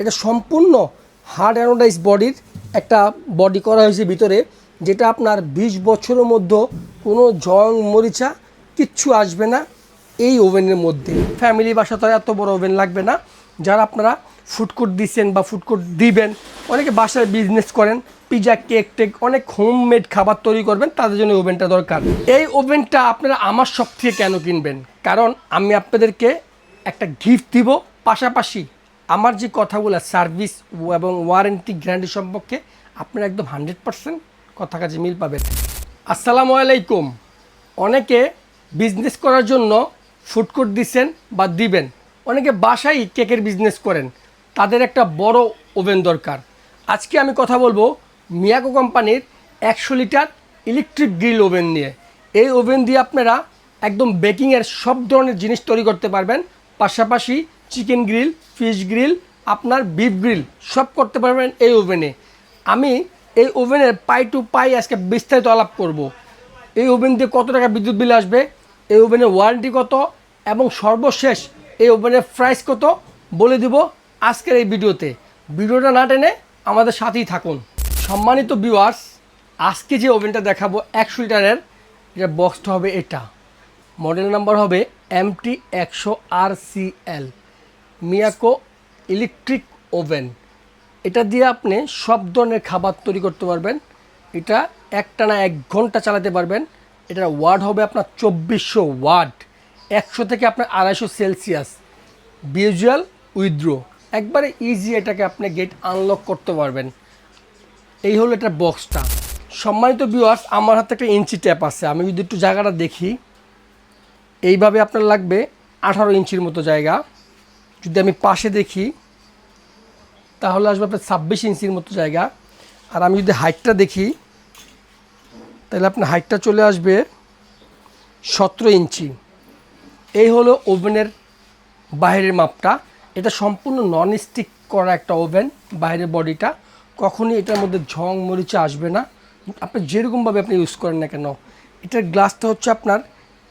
এটা সম্পূর্ণ hard anodise বডির একটা বডি করা হয়েছে ভিতরে, যেটা আপনার বিশ বছরের মধ্যে কোনো জং মরিচা কিচ্ছু আসবে না এই ওভেনের মধ্যে। ফ্যামিলি বাসা তো এত বড় ওভেন লাগবে না। যারা আপনারা ফুডকোর্ট দিচ্ছেন বা ফুডকোর্ট দিবেন, অনেকে বাসায় বিজনেস করেন পিজা কেক টেক অনেক হোমমেড খাবার তৈরি করবেন, তাদের জন্য ওভেনটা দরকার। এই ওভেনটা আপনারা আমার সব থেকে কেন কিনবেন? কারণ আমি আপনাদেরকে একটা গিফট দিব, পাশাপাশি আমার যে কথাগুলো সার্ভিস এবং ওয়ারেন্টি গ্যারান্টি সম্পর্কে আপনারা একদম হান্ড্রেড পার্সেন্ট কথা কাজে মিল পাবেন। আসসালামু আলাইকুম। অনেকে বিজনেস করার জন্য ফুডকোর্ট দিচ্ছেন বা দিবেন। অনেকে বাসায় কেকের বিজনেস করেন। তাদের একটা বড় ওভেন দরকার। আজকে আমি কথা বলব মিয়াকো কোম্পানির একশো লিটার ইলেকট্রিক গ্রিল ওভেন নিয়ে। এই ওভেন দিয়ে আপনারা একদম বেকিংয়ের সব ধরনের জিনিস তৈরি করতে পারবেন। পাশাপাশি চিকেন গ্রিল, ফিশ গ্রিল, আপনার বিফ গ্রিল, সব করতে পারবেন এই ওভেনে। আমি এই ওভেনের পাই টু পাই আজকে বিস্তারিত আলাপ করব। এই ওভেন দিয়ে কত টাকা বিদ্যুৎ বিল আসবে? এই ওভেনের ওয়ারেন্টি কত? এবং সর্বশেষ এই ওভেনের প্রাইস কত? বলে দিব আজকের এই ভিডিওতে। ভিডিওটা না টেনে আমাদের সাথেই থাকুন। সম্মানিত ভিউয়ার্স আজকে যে ওভেনটা দেখাবো একশো লিটারের, এটা বক্সটা হবে এটা। মডেল নাম্বার হবে এমটি একশো আর C L Miyako electric oven. এটা দিয়ে আপনি সব ধরনের খাবার তৈরি করতে পারবেন। এটা একটানা এক ঘণ্টা চালাতে পারবেন। এটার ওয়ার্ড হবে আপনার চব্বিশশো ওয়াট। একশো থেকে আপনার আড়াইশো সেলসিয়াস। ভিজুয়াল উইথড্রো। একবারে ইজি এটাকে আপনি গেট আনলক করতে পারবেন। এই হলো এটার বক্সটা সম্মানিত ভিউয়ার্স আমার হাতে একটা ইঞ্চি ট্যাপ আছে। আমি যদি একটু জায়গাটা দেখি, এইভাবে আপনার লাগবে আঠারো ইঞ্চির মতো জায়গা। যদি আমি পাশে দেখি, তাহলে আসবে আপনার ছাব্বিশ ইঞ্চির মতো জায়গা। আর আমি যদি হাইটটা দেখি, তাহলে আপনার হাইটটা চলে আসবে সতেরো ইঞ্চি। এই হলো ওভেনের বাইরের মাপটা। এটা সম্পূর্ণ নন স্টিক করা একটা ওভেন, বাইরের বডিটা। কখনই এটার মধ্যে ঝং মরিচা আসবে না। আপনি যেরকমভাবে আপনি ইউজ করেন না কেন, এটার গ্লাসটা হচ্ছে আপনার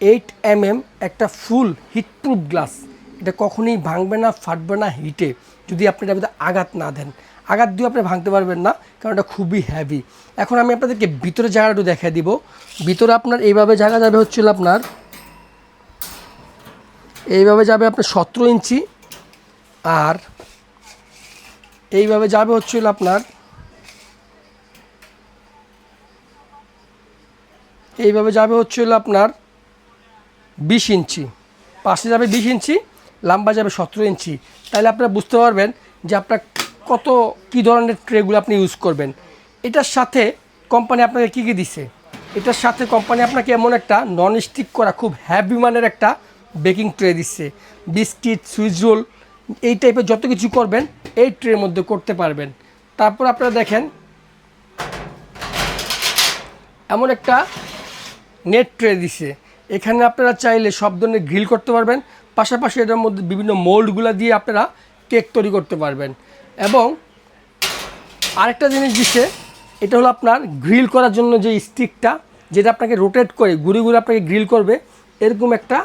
এইট এম এম একটা ফুল হিটপ্রুফ গ্লাস এটা কখনোই ভাঙবে না, ফাটবে না হিটে, যদি আপনি এটার মধ্যে আঘাত না দেন। আঘাত দিয়ে আপনি ভাঙতে পারবেন না, কারণ এটা খুবই হ্যাভি এখন আমি আপনাদেরকে ভিতরে জায়গাটা দেখাই দিব। ভিতরে আপনার এইভাবে জায়গা যাবে হচ্ছিল আপনার, এইভাবে যাবে আপনার সতেরো ইঞ্চি, আর এইভাবে যাবে হচ্ছিল আপনার, এইভাবে যাবে হচ্ছিল আপনার বিশ ইঞ্চি। পাশে যাবে বিশ ইঞ্চি লম্বা যাবে সতেরো ইঞ্চি। তাহলে আপনারা বুঝতে পারবেন যে আপনার কত, কী ধরনের ট্রেগুলো আপনি ইউজ করবেন। এটার সাথে কোম্পানি আপনাকে কী কী দিছে? এটার সাথে কোম্পানি আপনাকে এমন একটা নন স্টিক করা খুব হ্যাভি মানের একটা বেকিং ট্রে দিচ্ছে বিস্কিট সুইচ রোল এই টাইপের যত কিছু করবেন, এই ট্রের মধ্যে করতে পারবেন। তারপর আপনারা দেখেন, এমন একটা নেট ট্রে দিছে। এখানে আপনারা চাইলে সব ধরনের গ্রিল করতে পারবেন পাশাপাশি এটার মধ্যে বিভিন্ন মোল্ডগুলো দিয়ে আপনারা কেক তৈরি করতে পারবেন। এবং আরেকটা জিনিস দিচ্ছে, এটা হলো আপনার গ্রিল করার জন্য যে স্টিকটা, যেটা আপনাকে রোটেট করে ঘুরে ঘুরে আপনাকে গ্রিল করবে, এরকম একটা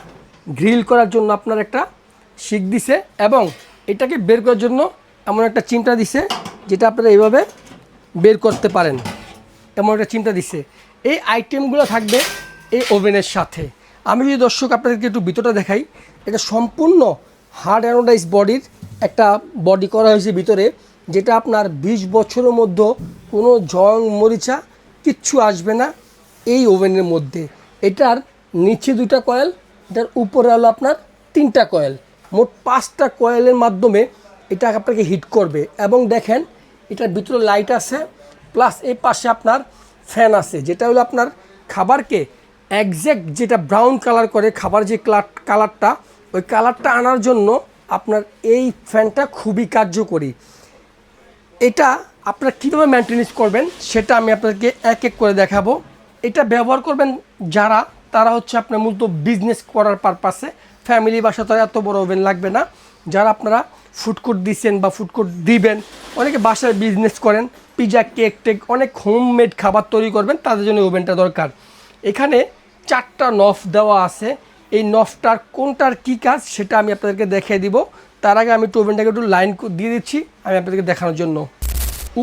গ্রিল করার জন্য আপনার একটা শিক দিছে এবং এটাকে বের করার জন্য এমন একটা চিমটা দিছে, যেটা আপনারা এইভাবে বের করতে পারেন। এমন একটা চিন্তা দিছে। এই আইটেমগুলো থাকবে এই ওভেনের সাথে। আমি যদি দর্শক আপনাদেরকে একটু ভিতরটা দেখাই, এটা সম্পূর্ণ হার্ড অ্যানোডাইজ বডির একটা বডি করা হয়েছে ভিতরে, যেটা আপনার বিশ বছরের মধ্যে কোনো জং, মরিচা কিচ্ছু আসবে না এই ওভেনের মধ্যে। এটার নিচে দুইটা কয়েল এটার উপরে হলো আপনার তিনটা কয়েল মোট পাঁচটা কয়েলের মাধ্যমে এটা আপনাকে হিট করবে। এবং দেখেন, এটার ভিতরে লাইট আছে প্লাস এই পাশে আপনার ফ্যান আছে, যেটা হলো আপনার খাবারকে একজ্যাক্ট যেটা ব্রাউন কালার করে খাবার যে কালার কালারটা ওই কালারটা আনার জন্য আপনার এই ফ্যানটা খুবই কার্যকরী। এটা আপনারা কীভাবে মেনটেনেন্স করবেন সেটা আমি আপনাদেরকে এক এক করে দেখাবো। এটা ব্যবহার করবেন যারা, তারা হচ্ছে আপনার মূলত বিজনেস করার পারপাসে ফ্যামিলি বাসা তো আর এত বড় ওভেন লাগবে না। যারা আপনারা ফুডকোর্ট দিচ্ছেন বা ফুডকোর্ট দিবেন, অনেকে বাসায় বিজনেস করেন পিজা কেক টেক অনেক হোমমেড খাবার তৈরি করবেন, তাদের জন্য ওভেনটা দরকার। এখানে চারটা নফ দেওয়া আছে। এই নফটার কোনটার কী কাজ সেটা আমি আপনাদেরকে দেখিয়ে দিব। তার আগে আমি একটু ওভেনটাকে একটু লাইন দিয়ে দিচ্ছি, আমি আপনাদেরকে দেখানোর জন্য।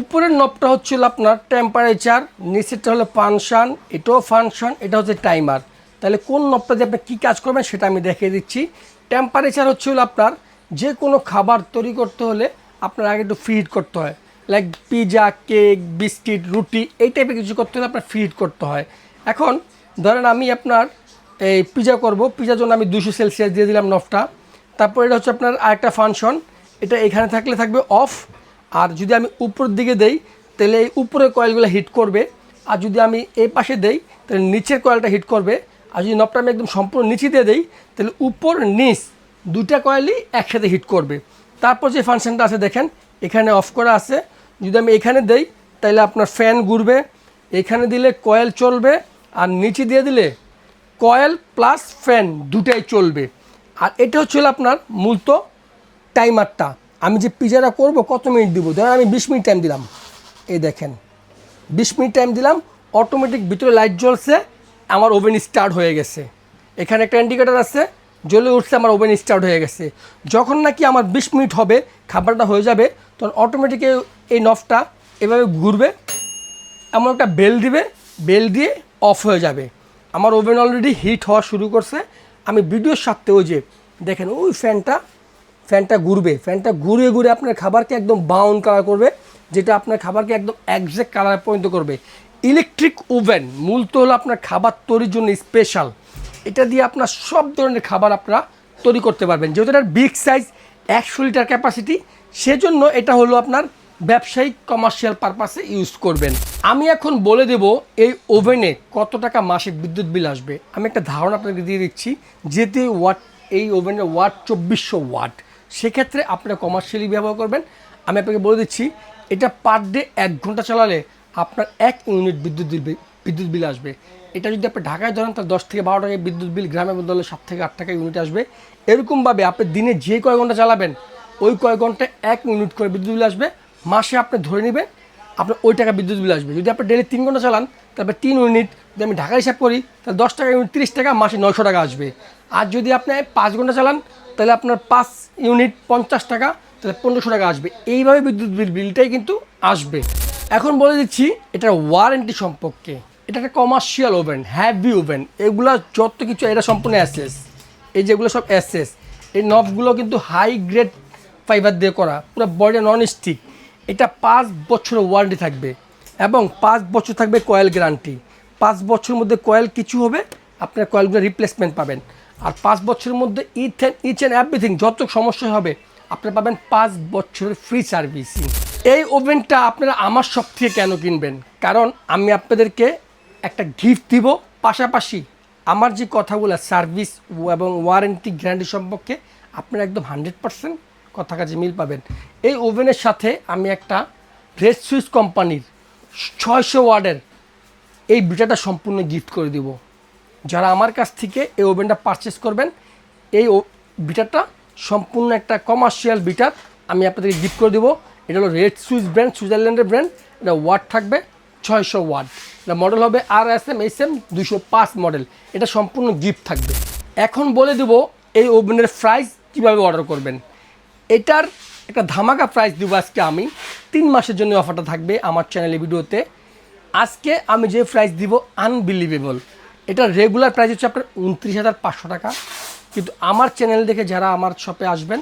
উপরের নবটা হচ্ছিল আপনার টেম্পারেচার নিচেরটা হলো ফাংশন এটাও ফাংশন এটা হচ্ছে টাইমার তাহলে কোন নবটা দিয়ে আপনি কী কাজ করবেন সেটা আমি দেখিয়ে দিচ্ছি। টেম্পারেচার হচ্ছিল আপনার যে কোনো খাবার তৈরি করতে হলে আপনার আগে একটু ফ্রিড করতে হয়। লাইক পিজা কেক বিস্কিট রুটি, এই টাইপের কিছু করতে হলে আপনার ফ্রিড করতে হয়। এখন ধরেন আমি আপনার এই পিজা করব। পিজার জন্য আমি দুশো সেলসিয়াস দিয়ে দিলাম নফটা। তারপর এটা হচ্ছে আপনার আরেকটা ফাংশন এটা এখানে থাকলে থাকবে অফ আর যদি আমি উপরের দিকে দেই, তাহলে এই উপরের কয়েলগুলো হিট করবে। আর যদি আমি এই পাশে দেই, তাহলে নিচের কয়েলটা হিট করবে। আর যদি নবটা আমি একদম সম্পূর্ণ নিচে দিয়ে দেই, তাহলে উপর, নিচ দুইটা কয়েলই একসাথে হিট করবে। তারপর যে ফাংশনটা আছে দেখেন, এখানে অফ করা আছে। যদি আমি এখানে দেই, তাহলে আপনার ফ্যান ঘুরবে। এখানে দিলে কয়েল চলবে। আর নিচে দিয়ে দিলে কয়েল প্লাস ফ্যান দুটাই চলবে। আর এটা হচ্ছে আপনার মূলত টাইমারটা আমি যে পিজাটা করব কত মিনিট দিব? ধরেন আমি বিশ মিনিট টাইম দিলাম। এই দেখেন, বিশ মিনিট টাইম দিলাম অটোমেটিক ভিতরে লাইট জ্বলছে, আমার ওভেন স্টার্ট হয়ে গেছে। এখানে একটা ইন্ডিকেটার আছে, জ্বলে উঠছে, আমার ওভেন স্টার্ট হয়ে গেছে। যখন নাকি আমার বিশ মিনিট হবে, খাবারটা হয়ে যাবে, তখন অটোমেটিক এই নফটা এভাবে ঘুরবে, এমন একটা বেল দিবে বেল দিয়ে অফ হয়ে যাবে। আমার ওভেন অলরেডি হিট হওয়া শুরু করছে। আমি ভিডিওর সাথে ওই যে, দেখেন ওই ফ্যানটা ফ্যানটা ঘুরবে। ফ্যানটা ঘুরে ঘুরে আপনার খাবারকে একদম বাউন কালার করবে, যেটা আপনার খাবারকে একদম একজ্যাক্ট কালার পর্যন্ত করবে। ইলেকট্রিক ওভেন মূলত হলো আপনার খাবার তৈরির জন্য স্পেশাল এটা দিয়ে আপনার সব ধরনের খাবার আপনারা তৈরি করতে পারবেন। যেহেতু এটার বিগ সাইজ একশো লিটার ক্যাপাসিটি সেজন্য এটা হলো আপনার ব্যবসায়িক কমার্শিয়াল পারপাসে ইউজ করবেন। আমি এখন বলে দেব, এই ওভেনে কত টাকা মাসে বিদ্যুৎ বিল আসবে। আমি একটা ধারণা আপনাকে দিয়ে দিচ্ছি, যেহেতু ওয়াট এই ওভেনের ওয়াট চব্বিশশো ওয়াট সেক্ষেত্রে আপনারা কমার্শিয়ালি ব্যবহার করবেন। আমি আপনাকে বলে দিচ্ছি, এটা পার ডে এক ঘণ্টা চালালে আপনার এক ইউনিট বিদ্যুৎ বিল বিদ্যুৎ বিল আসবে। এটা যদি আপনি ঢাকায় ধরেন, তাহলে দশ থেকে বারো টাকা বিদ্যুৎ বিল গ্রামে বদলে সাত থেকে আট টাকা ইউনিট আসবে। এরকমভাবে আপনি দিনে যে কয় ঘণ্টা চালাবেন, ওই কয় ঘন্টায় এক ইউনিট করে বিদ্যুৎ বিল আসবে। মাসে আপনি ধরে নেবেন আপনার ওই টাকা বিদ্যুৎ বিল আসবে। যদি আপনি ডেলি তিন ঘণ্টা চালান তারপরে তিন ইউনিট যদি আমি ঢাকা হিসাব করি, তাহলে দশ টাকা ইউনিট তিরিশ টাকা মাসে নয়শো টাকা আসবে। আর যদি আপনি পাঁচ ঘণ্টা চালান, তাহলে আপনার পাঁচ ইউনিট পঞ্চাশ টাকা, তাহলে পনেরোশো টাকা আসবে। এইভাবে বিদ্যুৎ বিল, বিলটাই কিন্তু আসবে। এখন বলে দিচ্ছি, এটার ওয়ারেন্টি সম্পর্কে। এটা একটা কমার্শিয়াল ওভেন হ্যাভি ওভেন এগুলো যত কিছু, এটা সম্পূর্ণ অ্যাসেস এই যেগুলো সব অ্যাসেস এই নবগুলো কিন্তু হাই গ্রেড ফাইবার দিয়ে করা। পুরো বডি নন স্টিক এটা পাঁচ বছরের ওয়ারেন্টি থাকবে এবং পাঁচ বছর থাকবে কয়েল গ্যারান্টি পাঁচ বছরের মধ্যে কয়েল কিছু হবে, আপনার কয়েলগুলো রিপ্লেসমেন্ট পাবেন। আর পাঁচ বছরের মধ্যে each and each and everything যত সমস্যা হবে আপনারা পাবেন পাঁচ বছরের ফ্রি সার্ভিসিং এই ওভেনটা আপনারা আমার সব থেকে কেন কিনবেন? কারণ আমি আপনাদেরকে একটা গিফট দিব। পাশাপাশি আমার যে কথাগুলো সার্ভিস এবং ওয়ারেন্টি গ্যারান্টি সম্পর্কে আপনারা একদম হান্ড্রেড পারসেন্ট কথা কাজে মিল পাবেন। এই ওভেনের সাথে আমি একটা রেড সুইচ কোম্পানির ছয়শো ওয়ার্ডের এই বিটাটা সম্পূর্ণ গিফট করে দিব। যারা আমার কাছ থেকে এই ওভেনটা পারচেস করবেন, এই বিটারটা সম্পূর্ণ একটা কমার্শিয়াল বিটার আমি আপনাদেরকে গিফট করে দেবো। এটা হলো রেড সুইচ ব্র্যান্ড সুইজারল্যান্ডের ব্র্যান্ড এটা ওয়াট থাকবে ছয়শো ওয়াট এটা মডেল হবে আর এস এম এস এম দুশো পাঁচ মডেল এটা সম্পূর্ণ গিফট থাকবে। এখন বলে দেবো এই ওভেনের প্রাইস কীভাবে অর্ডার করবেন। এটার একটা ধামাকা প্রাইস দিব আজকে আমি। তিন মাসের জন্য অফারটা থাকবে আমার চ্যানেলে ভিডিওতে। আজকে আমি যে প্রাইস দিব আনবিলিভেবল এটা রেগুলার প্রাইস হচ্ছে আপনার উনত্রিশ হাজার পাঁচশো টাকা। কিন্তু আমার চ্যানেল দেখে যারা আমার শপে আসবেন,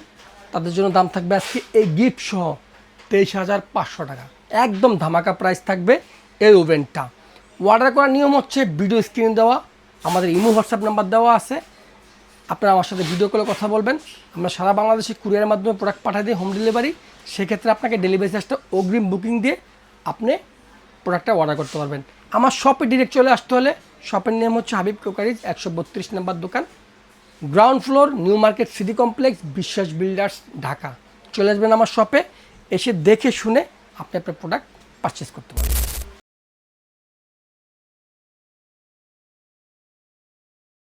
তাদের জন্য দাম থাকবে আজকে এই গিফট সহ তেইশ হাজার পাঁচশো টাকা। একদম ধামাকা প্রাইস থাকবে এই ওভেনটা অর্ডার করার নিয়ম হচ্ছে ভিডিও স্ক্রিন দেওয়া। আমাদের ইমো হোয়াটসঅ্যাপ নাম্বার দেওয়া আছে। আপনারা আমার সাথে ভিডিও কলে কথা বলবেন। আমরা সারা বাংলাদেশে কুরিয়ারের মাধ্যমে প্রোডাক্ট পাঠিয়ে দিই হোম ডেলিভারি সেক্ষেত্রে আপনাকে ডেলিভারি চার্জটা অগ্রিম বুকিং দিয়ে আপনি প্রোডাক্টটা অর্ডার করতে পারবেন। আমার শপে ডিরেক্ট চলে আসতে হলে শপের নেম হচ্ছে হাবিব ক্রোকারিজ একশো বত্রিশ নাম্বার দোকান। Ground floor new market city complex Biswas builders Dhaka. চলে আসবেন আমার শপে এসে দেখে শুনে আপনি আপনার প্রোডাক্ট পারচেস করতে পারবেন।